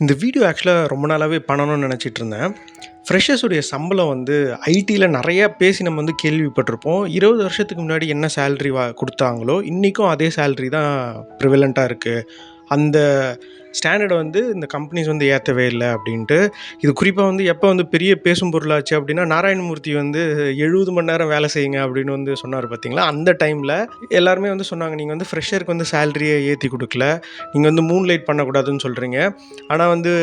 இந்த வீடியோ ஆக்சுவலாக ரொம்ப நாளாகவே பண்ணணும்னு நினச்சிட்டு இருந்தேன். ஃப்ரெஷர்ஸுடைய சம்பளம் வந்து ஐடியில் நிறையா பேசி நம்ம வந்து கேள்விப்பட்டிருப்போம். இருபது வருஷத்துக்கு முன்னாடி என்ன சேல்ரி வா கொடுத்தாங்களோ இன்றைக்கும் அதே சேல்ரி தான் ப்ரிவலண்ட்டாக இருக்குது அந்த ஸ்டாண்டர்டை வந்து இந்த கம்பெனிஸ் வந்து ஏற்றவே இல்லை அப்படின்ட்டு. இது குறிப்பாக வந்து எப்போ வந்து பெரிய பேசும் பொருளாச்சு அப்படின்னா நாராயணமூர்த்தி வந்து எழுபது மணி நேரம் வேலை செய்யுங்க அப்படின்னு வந்து சொன்னார் பார்த்தீங்களா அந்த டைமில் எல்லாருமே வந்து சொன்னாங்க நீங்கள் வந்து ஃப்ரெஷருக்கு வந்து சேலரியை ஏற்றி கொடுக்கல. நீங்கள் வந்து மூன் லைட் பண்ணக்கூடாதுன்னு சொல்கிறீங்க ஆனால் வந்து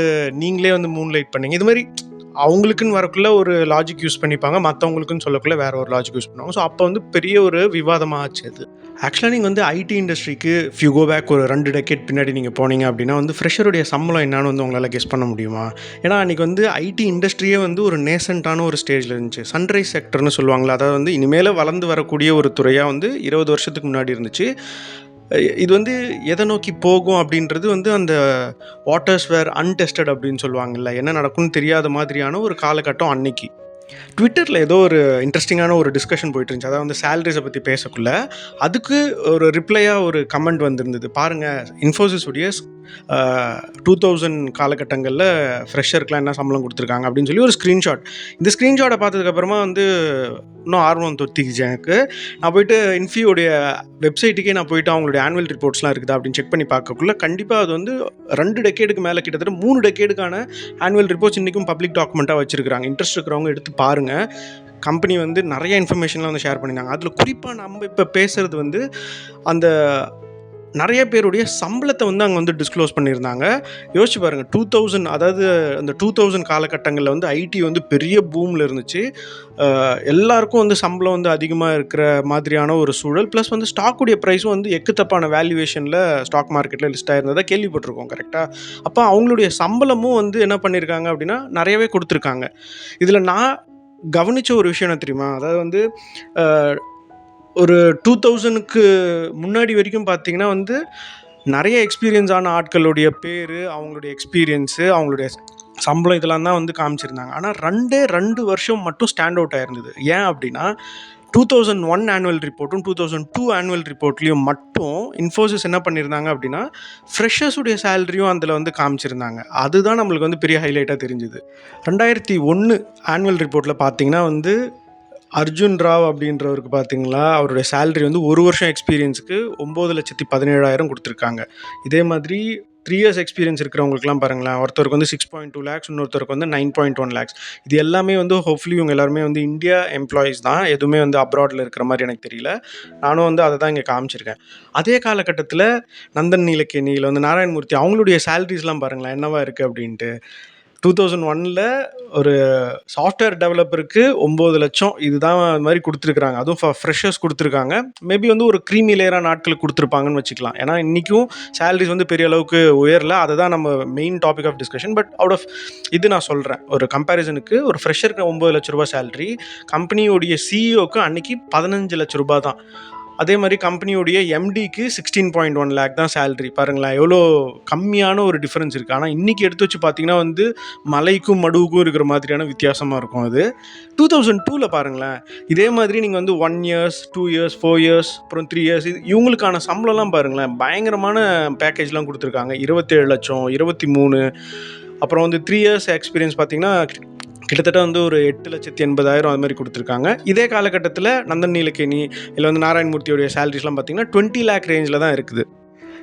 நீங்களே வந்து மூன் லைட் பண்ணீங்க. இது மாதிரி அவங்களுக்குன்னு வரக்குள்ள ஒரு லாஜிக் யூஸ் பண்ணிப்பாங்க மற்றவங்களுக்குன்னு சொல்லக்குள்ள வேற ஒரு லாஜிக் யூஸ் பண்ணுவாங்க. ஸோ அப்போ வந்து பெரிய ஒரு விவாதமாக ஆச்சு அது. ஆக்சுவலாக நீங்கள் வந்து ஐடி இண்டஸ்ட்ரிக்கு ஃபியூ கோ பேக் ஒரு ரெண்டு டெக்கெட் பின்னாடி நீங்கள் போனீங்க அப்படின்னா வந்து ஃப்ரெஷருடைய சம்பளம் என்னன்னு வந்து உங்களால் கெஸ் பண்ண முடியுமா? ஏன்னா அன்றைக்கி வந்து ஐடி இண்டஸ்ட்ரியே வந்து ஒரு நேசண்ட்டான ஒரு ஸ்டேஜில் இருந்துச்சு. சன்ரைஸ் செக்டர்னு சொல்லுவாங்களா அதாவது வந்து இனிமேல் வளர்ந்து வரக்கூடிய ஒரு துறையாக வந்து இருபது வருஷத்துக்கு முன்னாடி இருந்துச்சு. இது வந்து எதை நோக்கி போகும் அப்படின்றது வந்து அந்த வாட்டர்ஸ் வேர் அன்டெஸ்டட் அப்படின்னு சொல்லுவாங்கல்ல என்ன நடக்கும்னு தெரியாத மாதிரியான ஒரு காலகட்டம் அன்னைக்கு. ட்விட்டரில் ஏதோ ஒரு இன்ட்ரெஸ்டிங்கான ஒரு டிஸ்கஷன் போயிட்டு இருந்துச்சு அதாவது வந்து சேலரிஸை பற்றி பேசக்குள்ள அதுக்கு ஒரு ரிப்ளையாக ஒரு கமெண்ட் வந்திருந்தது. பாருங்கள் இன்ஃபோசிஸ் உடைய டூ தௌசண்ட் காலகட்டங்களில் ஃப்ரெஷருக்குலாம் என்ன சம்பளம் கொடுத்துருக்காங்க அப்படின்னு சொல்லி ஒரு ஸ்க்ரீன்ஷாட் இந்த ஸ்க்ரீன்ஷாட்டை பார்த்ததுக்கப்புறமா வந்து இன்னும் ஆர்வம் தொத்திக்கிச்சு எனக்கு. நான் போயிட்டு இன்ஃபியோடைய வெப்சைட்டுக்கே நான் போயிட்டு அவங்களுடைய ஆனுவல் ரிப்போர்ட்ஸ்லாம் இருக்குதா அப்படின்னு செக் பண்ணி பார்க்கக்குள்ள கண்டிப்பாக அது வந்து ரெண்டு டெக்கேடுக்கு மேலே கிட்டத்தட்ட மூணு டெக்கேடுக்கான ஆனுவல் ரிப்போர்ட்ஸ் இன்றைக்கும் பப்ளிக் டாக்குமெண்ட்டாக வச்சுருக்காங்க இன்ட்ரெஸ்ட் இருக்கிறவங்க எடுத்து பாருங்கள் கம்பெனி வந்து நிறைய இன்ஃபர்மேஷன்லாம் வந்து ஷேர் பண்ணியிருந்தாங்க. அதில் குறிப்பாக நம்ம இப்போ பேசுகிறது வந்து அந்த நிறைய பேருடைய சம்பளத்தை வந்து அங்கே வந்து டிஸ்க்ளோஸ் பண்ணியிருந்தாங்க. யோசிச்சு பாருங்கள் டூ தௌசண்ட் அதாவது அந்த டூ தௌசண்ட் காலகட்டங்களில் வந்து ஐடி வந்து பெரிய பூமில் இருந்துச்சு. எல்லாருக்கும் வந்து சம்பளம் வந்து அதிகமாக இருக்கிற மாதிரியான ஒரு சூழல். ப்ளஸ் வந்து ஸ்டாக்குடைய ப்ரைஸும் வந்து எக்குத்தப்பான வேல்யூவேஷனில் ஸ்டாக் மார்க்கெட்டில் லிஸ்ட் ஆயிருந்ததாக கேள்விப்பட்டிருக்கோம் கரெக்டாக அப்போ அவங்களுடைய சம்பளமும் வந்து என்ன பண்ணியிருக்காங்க அப்படின்னா நிறையவே கொடுத்துருக்காங்க. இதில் நான் கவனித்த ஒரு விஷயம் என்ன தெரியுமா? அதாவது வந்து ஒரு டூ தௌசண்ட்க்கு முன்னாடி வரைக்கும் பார்த்தீங்கன்னா வந்து நிறைய எக்ஸ்பீரியன்ஸ் ஆன ஆட்களுடைய பேர் அவங்களுடைய எக்ஸ்பீரியன்ஸு அவங்களுடைய சம்பளம் இதெல்லாம் தான் வந்து காமிச்சிருந்தாங்க. ஆனால் ரெண்டே ரெண்டு வருஷம் மட்டும் ஸ்டாண்ட் அவுட் ஆயிருந்தது. ஏன் அப்படின்னா டூ தௌசண்ட் ஒன் ஆனுவல் ரிப்போர்ட்டும் டூ தௌசண்ட் டூ ஆனுவல் ரிப்போர்ட்லேயும் மட்டும் இன்ஃபோசிஸ் என்ன பண்ணியிருந்தாங்க அப்படின்னா ஃப்ரெஷர்ஸுடைய சேலரியும் அதில் வந்து காமிச்சிருந்தாங்க. அதுதான் நம்மளுக்கு வந்து பெரிய ஹைலைட்டாக தெரிஞ்சுது. ரெண்டாயிரத்தி ஒன்று ஆனுவல் ரிப்போர்ட்டில் பார்த்தீங்கன்னா வந்து அர்ஜுன் ராவ் அப்படின்றவருக்கு பார்த்தீங்களா அவருடைய சேலரி வந்து ஒரு வருஷம் எக்ஸ்பீரியன்ஸுக்கு ஒம்பது லட்சத்தி பதினேழாயிரம் கொடுத்துருக்காங்க. இதே மாதிரி த்ரீ இயர்ஸ் எக்ஸ்பீரியன்ஸ் இருக்கிறவங்களுக்குலாம் பாருங்களேன் ஒருத்தருக்கு வந்து சிக்ஸ் பாயிண்ட் டூ லேக்ஸ் இன்னொருத்தருக்கு வந்து நைன் பாயிண்ட் ஒன் லேக்ஸ் இது எல்லாமே வந்து ஹோப்ஃபுல்லி இவங்க எல்லாருமே வந்து இந்தியா எம்ப்ளாயீஸ் தான் எதுவுமே வந்து அப்ராடில் இருக்கிற மாதிரி எனக்கு தெரியல. நானும் வந்து அதை தான் இங்கே காமிச்சிருக்கேன். அதே காலகட்டத்தில் நந்தன் நீலக்கேணியில் வந்து நாராயணமூர்த்தி அவங்களுடைய சேலரிஸ்லாம் பாருங்களேன் என்னவா இருக்குது அப்படின்ட்டு. டூ தௌசண்ட் ஒனில் ஒரு சாஃப்ட்வேர் டெவலப்பருக்கு ஒம்பது லட்சம் இதுதான் அது மாதிரி கொடுத்துருக்குறாங்க. அதுவும் ஃப்ரெஷர்ஸ் கொடுத்துருக்காங்க. மேபி வந்து ஒரு க்ரீமி லேயராக நாட்களுக்கு கொடுத்துருப்பாங்கன்னு வச்சுக்கலாம். ஏன்னா இன்றைக்கும் சேலரிஸ் வந்து பெரிய அளவுக்கு உயரல. அதை தான் நம்ம main topic of discussion but out of இது நான் சொல்கிறேன் ஒரு கம்பேரிசனுக்கு ஒரு ஃப்ரெஷருக்கு ஒம்பது லட்ச ரூபா சேலரி கம்பெனியோடைய சிஇஓக்கு அன்னைக்கு பதினஞ்சு லட்ச ரூபா தான். அதே மாதிரி கம்பெனியோடைய எம்டிக்கு சிக்ஸ்டீன் பாயிண்ட் ஒன் லேக் தான் சேலரி பாருங்களேன் எவ்வளோ கம்மியான ஒரு டிஃப்ரென்ஸ் இருக்குது ஆனால் இன்றைக்கி எடுத்து வச்சு பார்த்தீங்கன்னா வந்து மலைக்கும் மடுவுக்கும் இருக்கிற மாதிரியான வித்தியாசமாக இருக்கும் அது. டூ தௌசண்ட் டூவில் பாருங்களேன் இதே மாதிரி நீங்கள் வந்து one years two years four years அப்புறம் த்ரீ இயர்ஸ் இது இவங்களுக்கான சம்பளம்லாம் பாருங்களேன் பயங்கரமான பேக்கேஜ்லாம் கொடுத்துருக்காங்க. இருபத்தேழு லட்சம் இருபத்தி மூணு அப்புறம் வந்து த்ரீ இயர்ஸ் எக்ஸ்பீரியன்ஸ் பார்த்தீங்கன்னா கிட்டத்தட்ட வந்து ஒரு எட்டு லட்சத்தி எண்பதாயிரம் அது மாதிரி கொடுத்துருக்காங்க. இதே காலகட்டத்தில் நந்தன் நீலக்கேணி இல்லை வந்து நாராயணமூர்த்தியோடைய சேலரிஸ்லாம் பார்த்தீங்கன்னா டுவெண்ட்டி லேக் ரேஞ்சில் தான் இருக்குது.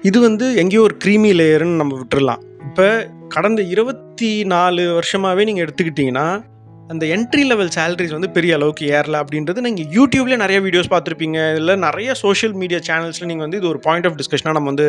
இது வந்து எங்கேயோ ஒரு க்ரீமி லேயர்னு நம்ம விட்டுறலாம். இப்போ கடந்த இருபத்தி நாலு வருஷமாகவே நீங்கள் எடுத்துக்கிட்டிங்கன்னா அந்த என்ட்ரி லெவல் சேலரிஸ் வந்து பெரிய அளவுக்கு ஏறல அப்படின்றது நீங்கள் யூடியூப்லேயே நிறைய வீடியோஸ் பார்த்துருப்பீங்க. இல்லை நிறைய சோஷியல் மீடியா சேனல்ஸில் நீங்கள் வந்து இது ஒரு பாயிண்ட் ஆஃப் டிஸ்கஷனாக நம்ம வந்து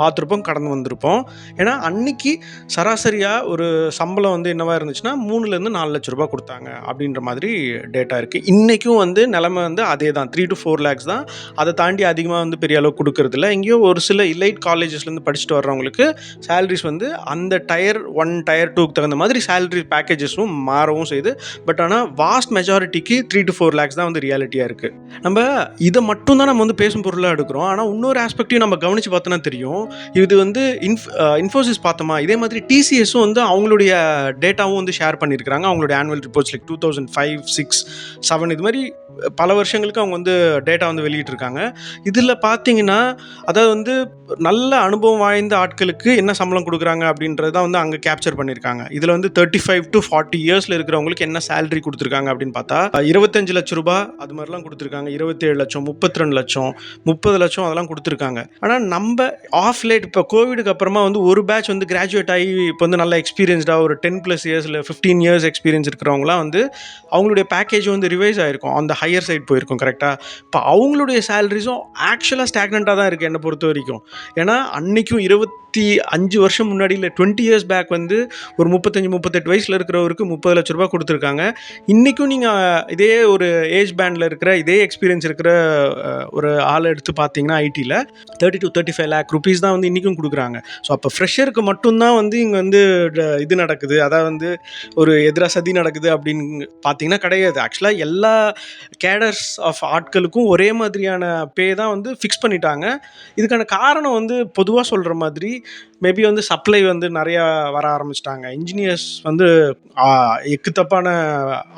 பார்த்துருப்போம் கடந்து வந்திருப்போம். ஏன்னா அன்னைக்கு சராசரியாக ஒரு சம்பளம் வந்து என்னவாக இருந்துச்சுன்னா மூணுலேருந்து நாலு லட்ச ரூபா கொடுத்தாங்க அப்படின்ற மாதிரி டேட்டா இருக்குது இன்றைக்கும் வந்து நிலமை வந்து அதே தான் த்ரீ டு ஃபோர் லேக்ஸ் தான். அதை தாண்டி அதிகமாக வந்து பெரிய அளவுக்கு கொடுக்கறதில்ல எங்கேயோ ஒரு சில இலைட் காலேஜஸ்லேருந்து படிச்சுட்டு வர்றவங்களுக்கு சேலரிஸ் வந்து அந்த டயர் ஒன் டயர் டூக்கு தகுந்த மாதிரி சேலரி பேக்கேஜஸும் மாறவும் செய்து பட் ஆனால் வாஸ்ட் மெஜாரிட்டிக்கு த்ரீ டு ஃபோர் லேக்ஸ் தான் வந்து ரியாலிட்டியாக இருக்குது நம்ம இதை மட்டும் தான் நம்ம வந்து பேசும் பொருளாக எடுக்கிறோம். ஆனால் இன்னொரு ஆஸ்பெக்டையும் நம்ம கவனித்து பார்த்தோன்னா தெரியும். இது வந்து இன்ஃப் இன்ஃபோசிஸ் பார்த்தோமா? இதே மாதிரி டிசிஎஸும் வந்து அவங்களுடைய டேட்டாவும் வந்து ஷேர் பண்ணியிருக்கிறாங்க. அவங்களுடைய annual reports like two thousand five six seven இது மாதிரி பல வருஷங்களுக்கு அவங்க வந்து டேட்டா வந்து வெளியிட்டிருக்காங்க. இதில் பார்த்தீங்கன்னா அதாவது வந்து நல்ல அனுபவம் வாய்ந்த ஆட்களுக்கு என்ன சம்பளம் கொடுக்குறாங்க அப்படின்றது தான் வந்து அங்கே கேப்சர் பண்ணியிருக்காங்க. இதில் வந்து தேர்ட்டி ஃபைவ் டு ஃபார்ட்டி இயர்ஸில் இருக்கிறவங்களுக்கு என்ன சேலரி கொடுத்துருக்காங்க அப்படின்னு பார்த்தா இருபத்தஞ்சு லட்ச ரூபாய் அது மாதிரிலாம் கொடுத்துருக்காங்க. இருபத்தேழு லட்சம் முப்பத்தி ரெண்டு லட்சம் முப்பது லட்சம் அதெல்லாம் கொடுத்துருக்காங்க. ஆனால் நம்ம ஆஃப் லேட் இப்போ கோவிடுக்கு அப்புறமா வந்து ஒரு பேட்ச் வந்து கிராஜுவேட் ஆகி இப்போ வந்து நல்ல எக்ஸ்பீரியன்ஸ்டாக ஒரு டென் ப்ளஸ் இயர்ஸில் ஃபிஃப்டீன் இயர்ஸ் எக்ஸ்பீரியன்ஸ் இருக்கிறவங்களாம் வந்து அவங்களுடைய பேக்கேஜ் வந்து ரிவைஸ் ஆகிருக்கும் அந்த ஹையர் சைட் போயிருக்கும் கரெக்டாக இப்போ அவங்களுடைய சேலரிஸும் ஆக்சுவலாக ஸ்டாக்னண்ட்டாக தான் இருக்குது என்னை பொறுத்த வரைக்கும். ஏன்னா அன்றைக்கும் இருபத்தி அஞ்சு வருஷம் முன்னாடி இல்லை டுவெண்ட்டி இயர்ஸ் பேக் வந்து ஒரு முப்பத்தஞ்சு முப்பத்தெட்டு வயசில் இருக்கிறவருக்கு முப்பது லட்ச ரூபா கொடுத்துருக்காங்க. இன்றைக்கும் நீங்கள் இதே ஒரு ஏஜ் பேண்டில் இருக்கிற இதே எக்ஸ்பீரியன்ஸ் இருக்கிற ஒரு ஆள் எடுத்து பார்த்தீங்கன்னா ஐடியில் thirty to thirty five lakh rupees தான் வந்து இன்றைக்கும் கொடுக்குறாங்க. ஸோ அப்போ ஃப்ரெஷருக்கு மட்டும்தான் வந்து இங்கே வந்து இது நடக்குது. அதாவது வந்து ஒரு எதிராக சதி நடக்குது அப்படின்னு பார்த்தீங்கன்னா கிடையாது. ஆக்சுவலாக எல்லா கேடர்ஸ் ஆஃப் ஆட்களுக்கும் ஒரே மாதிரியான பே தான் வந்து ஃபிக்ஸ் பண்ணிட்டாங்க. இதுக்கான காரணம் வந்து பொதுவாக சொல்கிற மாதிரி மேபி வந்து சப்ளை வந்து நிறையா வர ஆரம்பிச்சிட்டாங்க. இன்ஜினியர்ஸ் வந்து எக்கு தப்பான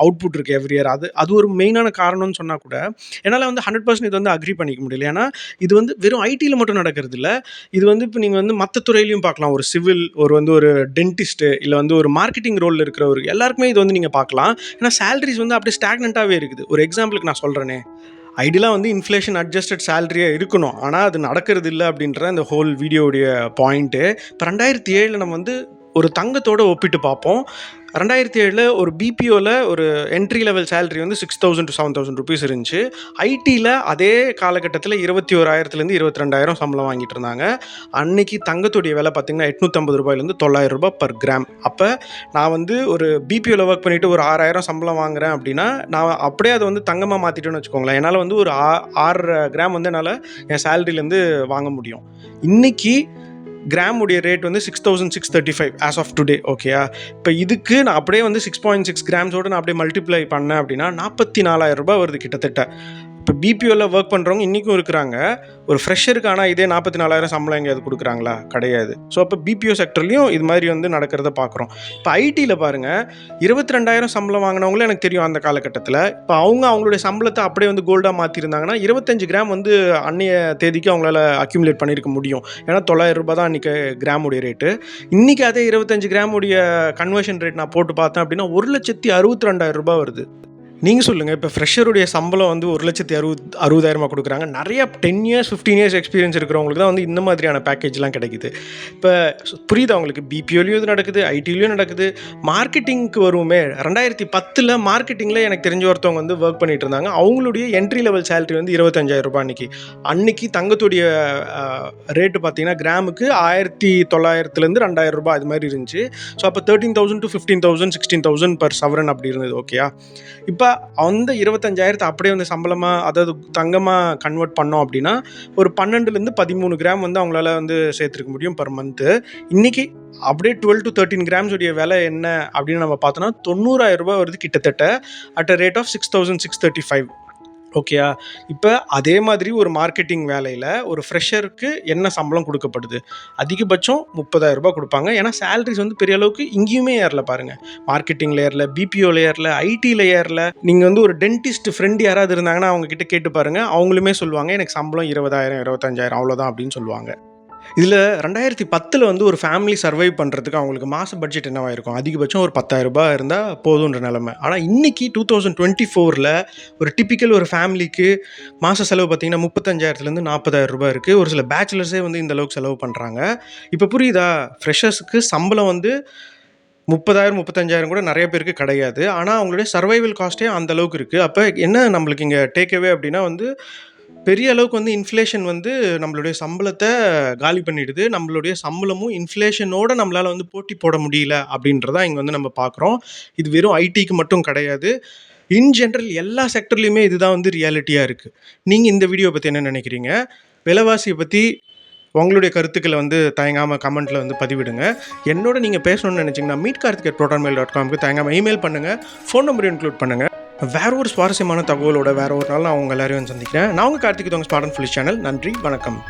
அவுட்புட் இருக்குது எவ்ரி இயர் அது அது ஒரு மெயினான காரணம்னு சொன்னால் கூட என்னால் வந்து ஹண்ட்ரட் பர்சன்ட் இது வந்து அக்ரி பண்ணிக்க முடியல. ஏன்னா இது வந்து வெறும் ஐடியில் மட்டும் நடக்கிறது இல்லை. இது வந்து இப்போ நீங்கள் வந்து மற்ற துறையிலையும் பார்க்கலாம். ஒரு சிவில் ஒரு வந்து ஒரு டென்டிஸ்ட்டு இல்லை வந்து ஒரு மார்க்கெட்டிங் ரோலில் இருக்கிறவர் எல்லாருக்குமே இது வந்து நீங்கள் பார்க்கலாம். ஏன்னா சேலரிஸ் வந்து அப்படியே ஸ்டாக்னண்ட்டாகவே இருக்குது. ஒரு எக்ஸாம்பிளுக்கு நான் சொல்கிறேனே ஐடியலாக வந்து இன்ஃப்ளேஷன் அட்ஜஸ்டட் சேலரியாக இருக்கணும். ஆனால் அது நடக்கிறது இல்லை அப்படின்ற அந்த ஹோல் வீடியோடைய பாயிண்ட்டு இப்போ ரெண்டாயிரத்தி ஏழில் நம்ம வந்து ஒரு தங்கத்தோடு ஒப்பிட்டு பார்ப்போம். ரெண்டாயிரத்தி ஏழில் ஒரு பிபிஓவில் ஒரு என்ட்ரி லெவல் சேலரி வந்து six thousand to seven thousand rupees இருந்துச்சு. ஐடியில் அதே காலகட்டத்தில் இருபத்தி ஓராயிரத்துலேருந்து இருபத்தி ரெண்டாயிரம் சம்பளம் வாங்கிட்டு இருந்தாங்க. அன்னைக்கு தங்கத்துடைய விலை பார்த்திங்கன்னா எட்நூற்றம்பது ரூபாயிலேருந்து தொள்ளாயிரம் ரூபாய் பர் கிராம் அப்போ நான் வந்து ஒரு பிபிஓவில் ஒர்க் பண்ணிவிட்டு ஒரு ஆறாயிரம் சம்பளம் வாங்குறேன் அப்படின்னா நான் அப்படியே அதை வந்து தங்கமாக மாற்றிட்டேன்னு வச்சுக்கோங்களேன். என்னால் வந்து ஒரு ஆ ஆறரை கிராம் வந்து என்னால் என் சேலரியிலேருந்து வாங்க முடியும். இன்னைக்கு கிராமுடைய ரேட் வந்து six thousand six thirty five as of today ஓகேயா இப்போ இதுக்கு நான் அப்படியே வந்து சிக்ஸ் பாயிண்ட் சிக்ஸ் கிராம்ஸோடு நான் அப்படியே மல்டிப்ளை பண்ணேன் அப்படின்னா நாற்பத்தி நாலாயிரம் ரூபாய் வருது கிட்டத்தட்ட. இப்போ பிபிஓவில் ஒர்க் பண்ணுறவங்க இன்றைக்கும் இருக்கிறாங்க. ஒரு ஃப்ரெஷருக்கு ஆனால் இதே நாற்பத்தி நாலாயிரம் சம்பளம் எங்கேயாவது கொடுக்குறாங்களா? கிடையாது. ஸோ அப்போ பிபிஓ செக்டர்லேயும் இது மாதிரி வந்து நடக்கிறத பார்க்குறோம். இப்போ ஐடியில் பாருங்கள் இருபத்தி ரெண்டாயிரம் சம்பளம் வாங்கினவங்களும் எனக்கு தெரியும் அந்த காலகட்டத்தில். இப்போ அவங்க அவங்களுடைய சம்பளத்தை அப்படியே வந்து கோல்டாக மாற்றிருந்தாங்கன்னா இருபத்தஞ்சு கிராம் வந்து அன்னைய தேதிக்கு அவங்களால அக்யூமுலேட் பண்ணியிருக்க முடியும். ஏன்னா தொள்ளாயிரம் ரூபாய் தான் அன்றைக்கி கிராமுடைய ரேட்டு இன்றைக்கி அதே இருபத்தஞ்சு கிராமுடைய கன்வர்ஷன் ரேட் நான் போட்டு பார்த்தேன் அப்படின்னா ஒரு லட்சத்தி அறுபத்தி ரெண்டாயிரம் ரூபாய் வருது. நீங்கள் சொல்லுங்கள் இப்போ ஃப்ரெஷருடைய சம்பளம் வந்து ஒரு லட்சத்தி அறுபது அறுபதாயிரமா கொடுக்குறாங்க. நிறைய ten years fifteen years experience இருக்கிறவங்களுக்கு தான் வந்து இந்த மாதிரியான பேக்கேஜ்லாம் கிடைக்குது. இப்போ புரியுது அவங்களுக்கு பிபிஓலையும் இது நடக்குது ஐடிலையும் நடக்குது. மார்க்கெட்டிங்க்கு வருவோமே ரெண்டாயிரத்தி பத்தில் மார்க்கெட்டிங்கில் எனக்கு தெரிஞ்ச ஒருத்தவங்க வந்து ஒர்க் பண்ணிட்டு இருந்தாங்க. அவங்களுடைய என்ட்ரி லெவல் சேலரி வந்து இருபத்தஞ்சாயிரம் ரூபாய் அன்னைக்கு. அன்னைக்கு தங்கத்துடைய ரேட்டு பார்த்தீங்கன்னா கிராமுக்கு ஆயிரத்தி தொள்ளாயிரத்துலேருந்து ரெண்டாயிரம் ரூபாய் அது மாதிரி இருந்துச்சு. ஸோ அப்போ thirteen thousand to fifteen thousand sixteen thousand per sovereign அப்படி இருந்தது ஓகேயா இப்போ அந்த இருபத்தஞ்சாயிரத்தை அப்படியே வந்து சம்பளமாக அதாவது தங்கமாக கன்வெர்ட் பண்ணோம் அப்படின்னா ஒரு பன்னெண்டுலேருந்து பதிமூணு கிராம் வந்து அவங்களால வந்து சேர்த்துருக்க முடியும் பர் மந்த்து இன்றைக்கி அப்படியே டுவெல் டு தேர்ட்டின் கிராம்ஸ் உடைய விலை என்ன அப்படின்னு நம்ம பார்த்தோன்னா தொண்ணூறாயிரம் ரூபாய் வருது கிட்டத்தட்ட at a rate of six thousand six thirty five ஓகேயா இப்போ அதே மாதிரி ஒரு மார்க்கெட்டிங் வேலையில் ஒரு ஃப்ரெஷருக்கு என்ன சம்பளம் கொடுக்கப்படுது? அதிகபட்சம் முப்பதாயிரம் ரூபாய் கொடுப்பாங்க. ஏன்னா சேலரிஸ் வந்து பெரிய அளவுக்கு இங்கேயுமே ஏறல பாருங்கள் மார்க்கெட்டிங் லேயரில் பிபிஓ லேயரில் ஐடி லேயரில் நீங்கள் வந்து ஒரு டென்டிஸ்ட் ஃப்ரெண்ட் யாராவது இருந்தாங்கன்னா அவங்க கிட்ட கேட்டு பாருங்கள் அவங்களுமே சொல்லுவாங்க எனக்கு சம்பளம் இருபதாயிரம் இருபத்தஞ்சாயிரம் அவ்வளோதான் அப்படின்னு சொல்லுவாங்க. இதில் ரெண்டாயிரத்தி பத்தில் வந்து ஒரு ஃபேமிலி சர்வை பண்ணுறதுக்கு அவங்களுக்கு மாத பட்ஜெட் என்னவாயிருக்கும்? அதிகபட்சம் ஒரு பத்தாயிரம் ரூபாய் இருந்தால் போதுன்ற நிலமை. ஆனால் இன்றைக்கி டூ தௌசண்ட் டுவெண்ட்டி ஃபோரில் ஒரு டிப்பிக்கல் ஒரு ஃபேமிலிக்கு மாத செலவு பார்த்தீங்கன்னா முப்பத்தஞ்சாயிரத்துலேருந்து நாற்பதாயிரம் ரூபாய் இருக்குது ஒரு சில பேச்சுலர்ஸே வந்து இந்த அளவுக்கு செலவு பண்ணுறாங்க இப்போ புரியுதா? ஃப்ரெஷர்ஸுக்கு சம்பளம் வந்து முப்பதாயிரம் முப்பத்தஞ்சாயிரம் கூட நிறைய பேருக்கு கிடையாது. ஆனால் அவங்களுடைய சர்வைவல் காஸ்ட்டே அந்த அளவுக்கு இருக்குது அப்போ என்ன நம்மளுக்கு இங்கே டேக்அவே அப்படின்னா வந்து பெரிய அளவுக்கு வந்து இன்ஃப்ளேஷன் வந்து நம்மளுடைய சம்பளத்தை காலி பண்ணிடுது. நம்மளுடைய சம்பளமும் இன்ஃப்ளேஷனோட நம்மளால் வந்து போட்டி போட முடியல அப்படின்றத இங்கே வந்து நம்ம பார்க்குறோம் இது வெறும் ஐடிக்கு மட்டும் கிடையாது. இன் ஜென்ரல் எல்லா செக்டர்லேயுமே இதுதான் வந்து ரியாலிட்டியாக இருக்குது நீங்கள் இந்த வீடியோ பற்றி என்ன நினைக்கிறீங்க? விலைவாசியை பற்றி உங்களுடைய கருத்துக்களை வந்து தயங்காமல் கமெண்ட்டில் வந்து பதிவிடுங்க. என்னோட நீங்கள் பேசணும்னு நினச்சிங்கன்னா மீட் கார்த்திகேட் ப்ரோட்டான்மெயில் டாட் காம்க்கு தயங்காமல் இமெயில் பண்ணுங்கள் ஃபோன் நம்பர் இன்க்ளூட் பண்ணுங்கள் வேற ஒரு சுவாரஸ்யமான தகவலோட வேற ஒரு நாள் நான் உங்கள் எல்லாரையும் சந்திக்கிறேன். நான் உங்கள் கார்த்திக் தோங்க ஸ்மார்ட் அண்ட் ஃபுல்லி சேனல் நன்றி வணக்கம்.